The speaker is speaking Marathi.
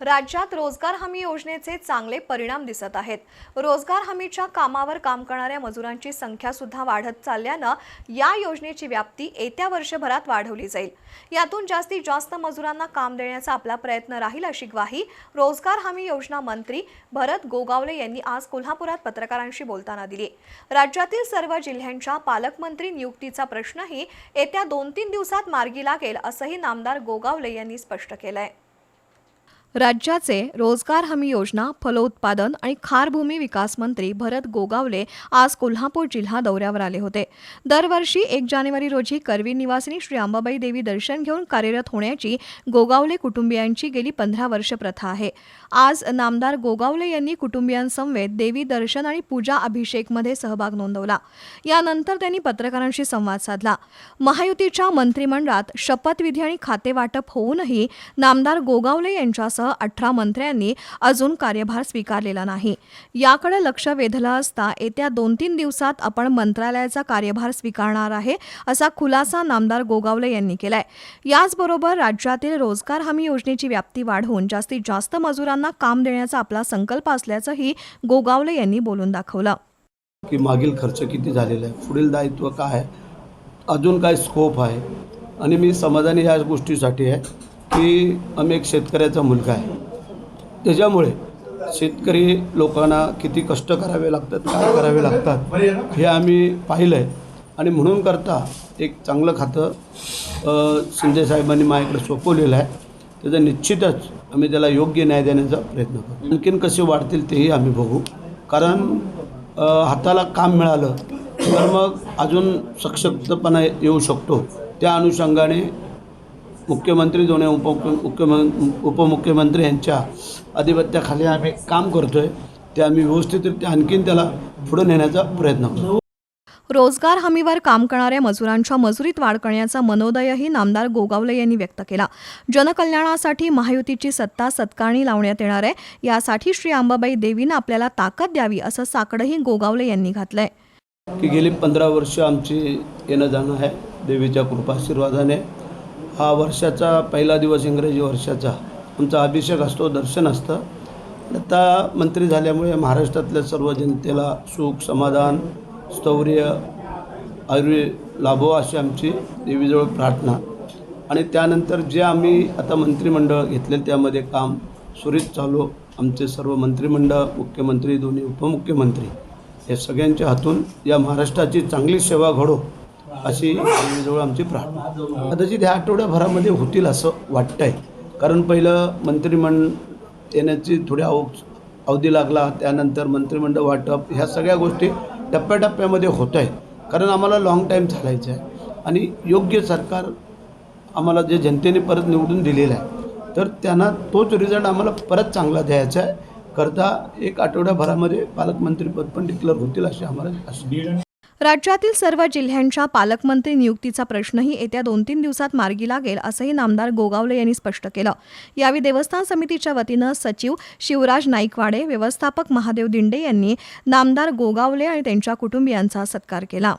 राज्यात रोजगार हमी योजनेचे चांगले परिणाम दिसत आहेत. रोजगार हमीच्या कामावर काम करणाऱ्या मजुरांची संख्या सुद्धा वाढत चालल्यानं या योजनेची व्याप्ती येत्या वर्षभरात वाढवली जाईल. यातून जास्तीत जास्त मजुरांना काम देण्याचा आपला प्रयत्न राहील अशी ग्वाही रोजगार हमी योजना मंत्री भरत गोगावले यांनी आज कोल्हापुरात पत्रकारांशी बोलताना दिली. राज्यातील सर्व जिल्ह्यांच्या पालकमंत्री नियुक्तीचा प्रश्नही येत्या दोन तीन दिवसात मार्गी लागेल असंही नामदार गोगावले यांनी स्पष्ट केलंय. राज्याचे रोजगार हमी योजना फलोत्पादन आणि खारभूमी विकास मंत्री भरत गोगावले आज कोल्हापूर जिल्हा दौऱ्यावर आले होते. दरवर्षी एक जानेवारी रोजी करवीर निवासिनी श्री अंबाबाई देवी दर्शन घेऊन कार्यरत होण्याची गोगावले कुटुंबियांची गेली पंधरा वर्ष प्रथा आहे. आज नामदार गोगावले यांनी कुटुंबियांसमवेत देवी दर्शन आणि पूजा अभिषेकमध्ये सहभाग नोंदवला. यानंतर त्यांनी पत्रकारांशी संवाद साधला. महायुतीच्या मंत्रिमंडळात शपथविधी आणि खातेवाटप होऊनही नामदार गोगावले यांच्या यांच्यासह अठरा मंत्र्यांनी अजून कार्यभार स्वीकारलेला नाही. याकडे लक्ष वेधलं असता येत्या दोन तीन दिवसात आपण मंत्रालयाचा कार्यभार स्वीकारणार आहे असा खुलासा नामदार गोगावले यांनी केलाय. याचबरोबर राज्यातील रोजगार हमी योजनेची व्याप्ती वाढवून जास्तीत जास्त मजुरांना काम देण्याचा आपला संकल्प असल्याचंही गोगावले यांनी बोलून दाखवलं. की मागील खर्च किती झालेला आहे? पुढील दायित्व काय आहे? अजून काय स्कोप आहे? आणि मी समाधानी ह्या गोष्टीसाठी आहे. की आम्ही एक शेतकऱ्याचा मुलगा आहे. त्याच्यामुळे शेतकरी लोकांना किती कष्ट करावे लागतात काय करावे लागतात हे आम्ही पाहिलं आहे आणि म्हणून करता एक चांगलं खातं शिंदे साहेबांनी माझ्याकडे सोपवलेलं आहे. त्याचं निश्चितच आम्ही त्याला योग्य न्याय देण्याचा प्रयत्न करू. आणखीन कसे वाढतील तेही आम्ही बघू. कारण हाताला काम मिळालं तर मग अजून सशक्तपणा येऊ शकतो. त्या अनुषंगाने मुख्यमंत्री दोन्ही उपमुख्यमं उपमुख्यमंत्री यांच्या अधिपत्याखाली आम्ही काम करतो आहे ते आम्ही व्यवस्थितरित्या आणखीन त्याला पुढे नेण्याचा प्रयत्न करू रोजगार हमीवर काम करणाऱ्या मजुरांच्या मजुरीत वाढ करण्याचा मनोदयही नामदार गोगावले यांनी व्यक्त केला. जनकल्याणासाठी महायुतीची सत्ता सत्कारणी लावण्यात येणार आहे. यासाठी श्री अंबाबाई देवीनं आपल्याला ताकद द्यावी असं साकडंही गोगावले यांनी घातलंय. की गेली पंधरा वर्ष आमची येणं जाणं आहे. देवीच्या कृपाशीर्वादाने हा वर्षाचा पहिला दिवस इंग्रजी वर्षाचा आमचा अभिषेक असतो दर्शन असतं. आता मंत्री झाल्यामुळे महाराष्ट्रातल्या सर्व जनतेला सुख समाधान स्थौर्य आयुर्वेद लाभो अशी आमची देवीजवळ प्रार्थना. आणि त्यानंतर जे आम्ही आता मंत्रिमंडळ घेतले त्यामध्ये काम सुरळीत चालू. आमचे सर्व मंत्रिमंडळ मुख्यमंत्री दोन्ही उपमुख्यमंत्री या सगळ्यांच्या हातून या महाराष्ट्राची चांगली सेवा घडो. अशी जवळ आमची प्रार्थना. कदाचित ह्या आठवड्याभरामध्ये होतील असं वाटतं आहे कारण पहिलं मंत्रिमंडळ येण्याची थोडी अव अवधी लागला. त्यानंतर मंत्रिमंडळ वाटप ह्या सगळ्या गोष्टी टप्प्याटप्प्यामध्ये होत आहेत कारण आम्हाला लाँग टाईम चालायचं आहे आणि योग्य सरकार आम्हाला जे जनतेने परत निवडून दिलेलं आहे तर त्यांना तोच रिझल्ट आम्हाला परत चांगला द्यायचा आहे करता एक आठवड्याभरामध्ये पालकमंत्रीपद पण डिक्लेअर होतील अशी आम्हाला राज्यातील सर्व जिल्ह्यांच्या पालकमंत्री नियुक्तीचा प्रश्नही येत्या दोन तीन दिवसात मार्गी लागेल असंही नामदार गोगावले यांनी स्पष्ट केलं. यावेळी देवस्थान समितीच्या वतीनं सचिव शिवराज नाईकवाडे व्यवस्थापक महादेव दिंडे यांनी नामदार गोगावले आणि त्यांच्या कुटुंबियांचा सत्कार केला.